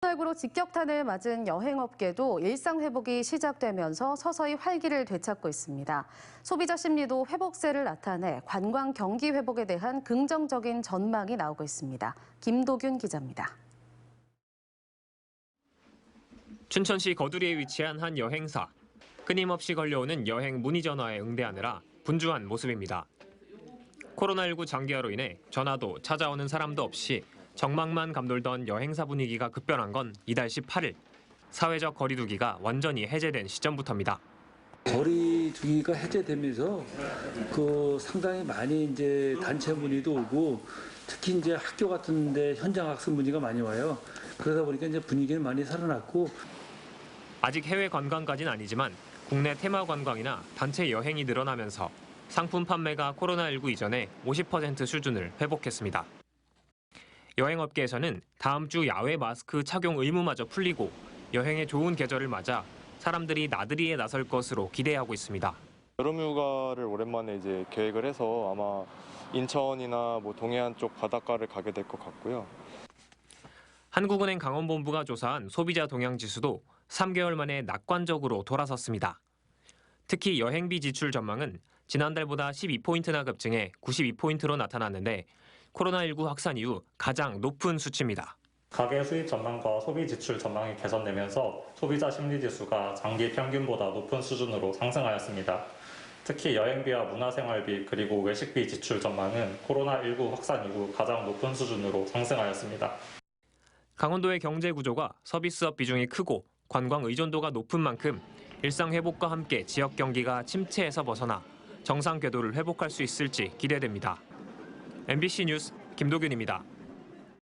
코로나19로 직격탄을 맞은 여행업계도 일상 회복이 시작되면서 서서히 활기를 되찾고 있습니다. 소비자 심리도 회복세를 나타내 관광 경기 회복에 대한 긍정적인 전망이 나오고 있습니다. 김도균 기자입니다. 춘천시 거두리에 위치한 한 여행사. 끊임없이 걸려오는 여행 문의 전화에 응대하느라 분주한 모습입니다. 코로나19 장기화로 인해 전화도 찾아오는 사람도 없이 정막만 감돌던 여행사 분위기가 급변한 건 이달 18일. 사회적 거리두기가 완전히 해제된 시점부터입니다. 거리 두기가 해제되면서 그 상당히 많이 이제 단체 문의도 오고 특히 이제 학교 같은데 현장 학습 문의가 많이 와요. 그러다 보니까 이제 분위기는 많이 살아났고 아직 해외 관광까지는 아니지만 국내 테마 관광이나 단체 여행이 늘어나면서 상품 판매가 코로나19 이전에 50% 수준을 회복했습니다. 여행업계에서는 다음 주 야외 마스크 착용 의무마저 풀리고 여행의 좋은 계절을 맞아 사람들이 나들이에 나설 것으로 기대하고 있습니다. 여름휴가를 오랜만에 이제 계획을 해서 아마 인천이나 뭐 동해안 쪽 바닷가를 가게 될 것 같고요. 한국은행 강원본부가 조사한 소비자 동향 지수도 3개월 만에 낙관적으로 돌아섰습니다. 특히 여행비 지출 전망은 지난달보다 12포인트나 급증해 92포인트로 나타났는데 코로나19 확산 이후 가장 높은 수치입니다. 가계 수입 전망과 소비 지출 전망이 개선되면서 소비자 심리 지수가 장기 평균보다 높은 수준으로 상승하였습니다. 특히 여행비와 문화생활비 그리고 외식비 지출 전망은 코로나19 확산 이후 가장 높은 수준으로 상승하였습니다. 강원도의 경제 구조가 서비스업 비중이 크고 관광 의존도가 높은 만큼 일상 회복과 함께 지역 경기가 침체에서 벗어나 정상 궤도를 회복할 수 있을지 기대됩니다. MBC 뉴스 김도균입니다.